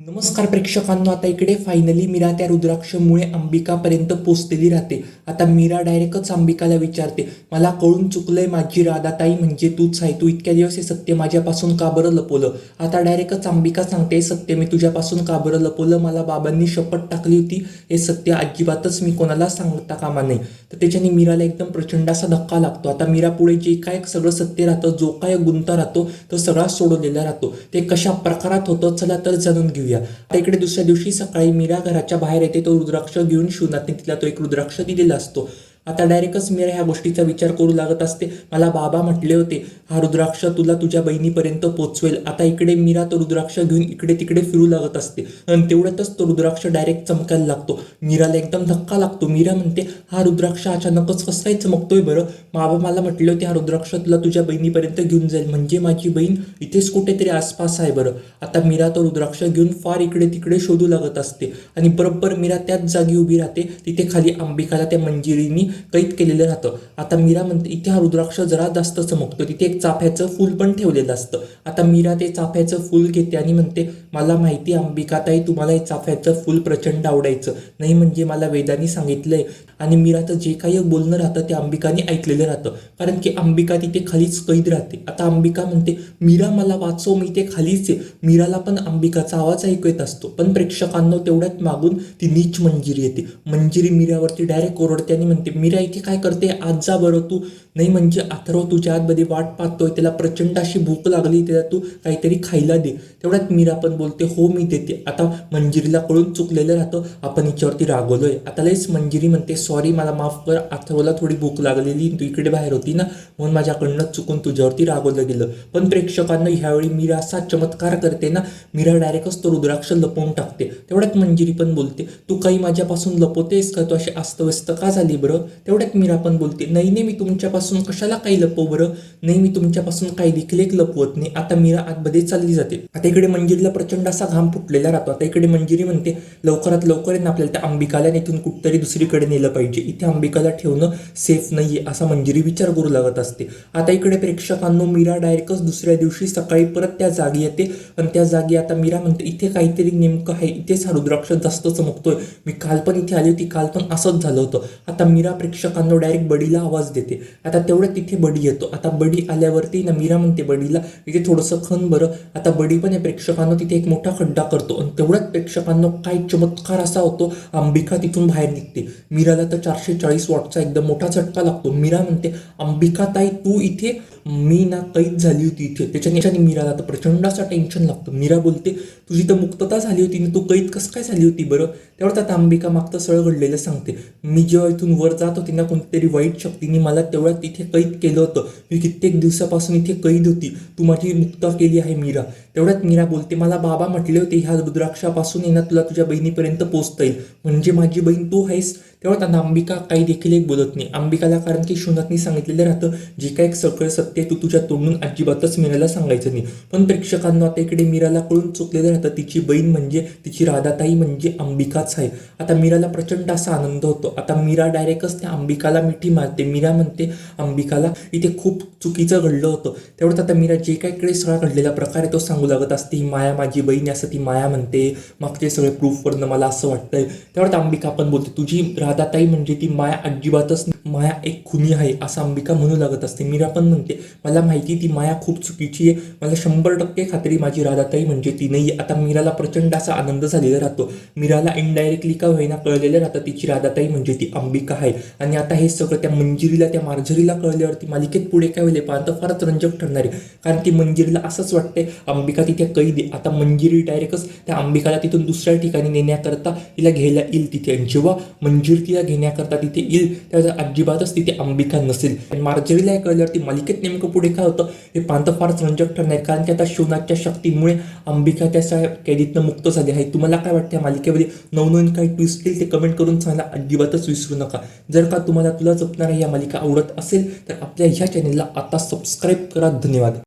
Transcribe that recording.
नमस्कार प्रेक्षकांनो आता इकडे फायनली मीरा त्या रुद्राक्षमुळे अंबिकापर्यंत पोचलेली राहते. आता मीरा डायरेक्टच अंबिकाला विचारते मला कळून चुकलंय माझी राधाताई म्हणजे तूच आहे. तू इतक्या दिवस हे सत्य माझ्यापासून का बरं लपवलं? आता डायरेक्टच अंबिका सांगते सत्य मी तुझ्यापासून का बरं लपवलं? मला बाबांनी शपथ टाकली होती. हे सत्य अजिबातच मी कोणाला सांगता कामा नाही तर त्याच्याने मीराला एकदम प्रचंड असा धक्का लागतो. आता मीरा पुढे जे काय सगळं सत्य राहतं जो काय गुंता राहतो तो सगळा सोडवलेला राहतो. ते कशा प्रकारात होतं चला तर जाणून घेऊया. आता इकडे दुसऱ्या दिवशी सकाळी मीरा घराच्या बाहेर येते तो रुद्राक्ष घेऊन शिवनाथने तिला तो एक रुद्राक्ष दिलेला असतो. आता डायरेक्टच मीरा ह्या गोष्टीचा विचार करू लागत असते. मला बाबा म्हटले होते हा रुद्राक्ष तुला तुझ्या बहिणीपर्यंत पोचवेल. आता इकडे मीरा तो रुद्राक्ष घेऊन इकडे तिकडे फिरू लागत असते. आणि तेवढ्यातच तो रुद्राक्ष डायरेक्ट चमकायला लागतो. मीराला एकदम धक्का लागतो. मीरा म्हणते हा रुद्राक्ष अचानकच कसं काय चमकतोय बरं? बाबा मला म्हटले होते हा रुद्राक्ष तुला तुझ्या बहिणीपर्यंत घेऊन जाईल. म्हणजे माझी बहीण इथेच कुठेतरी आसपास आहे बरं. आता मीरा तो रुद्राक्ष घेऊन फार इकडे तिकडे शोधू लागत असते. आणि बरोबर मीरा त्याच जागी उभी राहते. तिथे खाली अंबिकाला त्या मंजिरीनी कैद केलेलं राहतं. आता मीरा म्हणते इथे हा रुद्राक्ष जरा जास्त चमकतो. तिथे एक चाफ्याचं फूल पण ठेवलेलं असतं. आता मीरा ते चाफ्याचं फूल घेते आणि म्हणते मला माहिती अंबिकाताई तुम्हाला हे चाफ्याचं फूल प्रचंड आवडायचं. नाही म्हणजे मला वेदानी सांगितलंय. आणि मीरा तर जे काही बोलणं राहतं ते अंबिकाने ऐकलेलं राहतं. कारण की अंबिका तिथे खालीच कैद राहते. आता अंबिका म्हणते मीरा मला वाचव मी ते खालीच आहे. मीराला पण अंबिकाचा आवाज ऐकू येत असतो. पण प्रेक्षकांना तेवढ्यात मागून ती नीच मंजिरी येते. मंजिरी मीरावरती डायरेक्ट ओरडते आणि म्हणते मीरा इथे काय करते? आज जा बरं तू. नाही म्हणजे अथर्व तुझ्या आतमध्ये वाट पाहतोय त्याला प्रचंड अशी भूक लागली त्याला तू काहीतरी खायला दे. तेवढ्यात मीरा पण बोलते हो मी देते. आता मंजिरीला कळून चुकलेलं राहतं. आपण हिच्यावरती रागवलोय. आता लयच मंजिरी म्हणते सॉरी मला माफ कर. अथर्वला थोडी भूक लागलेली. तू इकडे बाहेर होती ना? म्हणून माझ्याकडनं चुकून तुझ्यावरती रागवलं गेलं. पण प्रेक्षकांना ह्यावेळी मीरा असा चमत्कार करते ना मीरा डायरेक्टच तो रुद्राक्ष लपवून टाकते. तेवढ्यात मंजिरी पण बोलते तू काही माझ्यापासून लपवतेस का? तू अशी अस्तव्यस्त का झाली बरं? तेवढ्यात मीरा पण बोलते नाही नाही मी तुमच्यापासून कशाला काही लपव बरं? नाही मी तुमच्यापासून काही देखील एक लपवत नाही. आता मीरा आतमध्ये चालली जाते. आता इकडे मंजिरीला प्रचंड असा घाम फुटलेला राहतो. आता इकडे मंजिरी म्हणते लवकरात लवकर आहे ना आपल्याला त्या अंबिकाला इथून कुठतरी दुसरीकडे नेलं पाहिजे. इथे अंबिकाला ठेवणं सेफ नाहीये असा मंजिरी विचार करू लागत असते. आता इकडे प्रेक्षकांनो मीरा डायरेक्टच दुसऱ्या दिवशी सकाळी परत त्या जागी येते. आणि त्या जागी आता मीरा म्हणते इथे काहीतरी नेमकं आहे. इथेच हा रुद्राक्ष जास्त चमकतोय. मी काल पण इथे आली होती काल पण असंच झालं होतं. आता मीरा प्रेक्षकांना डायरेक्ट बडीला आवाज देते. आता तेवढं तिथे बडी येतो. आता बडी आल्यावरती ना मीरा म्हणते बडीला इथे थोडंसं खन बरं. आता बडी पण या प्रेक्षकांना तिथे एक मोठा खड्डा करतो. आणि तेवढ्याच प्रेक्षकांना काय चमत्कार असा होतो अंबिका तिथून बाहेर निघते. मीराला तर चारशे चाळीस वॉटचा एकदम मोठा झटका लागतो. मीरा म्हणते अंबिका ताई तू इथे? मी ना कैद झाली होती इथे. त्याच्याने मीराला तर प्रचंड असा टेन्शन लागतं. मीरा बोलते तुझी तर मुक्तता झाली होती ना तू कैद कसं काय झाली होती बरं? तेवढं त्यात अंबिका मागतं सळ घडलेलं सांगते. मी जेव्हा इथून वर जात होती ना कोणतरी वाईट शक्तीने मला तेवढ्या तिथे कैद केलं होतं. मी कित्येक दिवसापासून इथे कैद होती. तू माझी मुक्ता केली आहे मीरा. तेवढ्यात मीरा बोलते मला बाबा म्हटले होते ह्या रुद्राक्षापासून येणं तुला तुझ्या बहिणीपर्यंत पोचता येईल. म्हणजे माझी बहीण तू आहेस. तेव्हा त्यांना अंबिका काही देखील एक बोलत नाही. अंबिकाला कारण की शुनकनी सांगितलेलं राहतं जे काय एक सकळ सत्य तू तुझ्या तोंडून अजिबातच मीराला सांगायचं नाही. पण प्रेक्षकांना आता इकडे मीराला कळून चुकलेलं राहतं तिची बहीण म्हणजे तिची राधाताई म्हणजे अंबिकाच आहे. आता मीराला प्रचंड असा आनंद होतो. आता मीरा डायरेक्टच त्या अंबिकाला मिठी मारते. मीरा म्हणते अंबिकाला इथे खूप चुकीचं घडलं होतं. तेवढं आता मीरा जे काही इकडे सगळा घडलेला प्रकार आहे तो सांग लागत असते ही माया माझी बहीण असं ती माया म्हणते. मागचे सगळे प्रूफवरनं मला असं वाटतंय. त्यावर अंबिका पण बोलते तुझी राधाताई म्हणजे ती माया अजिबातच माया एक खुनी आहे असं अंबिका म्हणू लागत असते. मीरा पण म्हणते मला माहिती ती माया खूप चुकीची आहे. मला शंभर टक्के खात्री माझी राधाताई म्हणजे ती नाही आता मीराला प्रचंड असा आनंद झालेला राहतो. मीराला इनडायरेक्टली का होईना कळलेलं राहतं तिची राधाताई म्हणजे ती अंबिका आहे. आणि आता हे सगळं त्या मंजिरीला त्या मार्झरीला कळल्यावरती मालिकेत पुढे काय होईल पाहतं फारच रंजक ठरणार आहे. कारण ती मंजिरीला असंच वाटतंय अंबिका तिथे कैदी आता मंजिरी डायरेक्टच त्या अंबिकाला तिथून दुसऱ्या ठिकाणी नेण्याकरता तिला घ्यायला येईल तिथे. आणि जेव्हा मंजिरी तिला घेण्याकरता तिथे येईल त्यावेळेस अजिबातच तिथे अंबिका नसेल. आणि मार्जरीला हे कळल्यावरती मालिकेत नेमकं पुढे काय होतं हे पाहतं फारच रंजक ठरणार कारण की आता शिवनाथच्या शक्तीमुळे अंबिका त्या कैदीतनं मुक्त झाली आहे. तुम्हाला काय वाटतं या मालिकेमध्ये? नवनवीन काही ट्विस्ट येईल ते कमेंट करून सांगायला अजिबातच विसरू नका. जर का तुम्हाला तुला जपणाऱ्या या मालिका आवडत असेल तर आपल्या ह्या चॅनेलला आता सबस्क्राईब करा. धन्यवाद.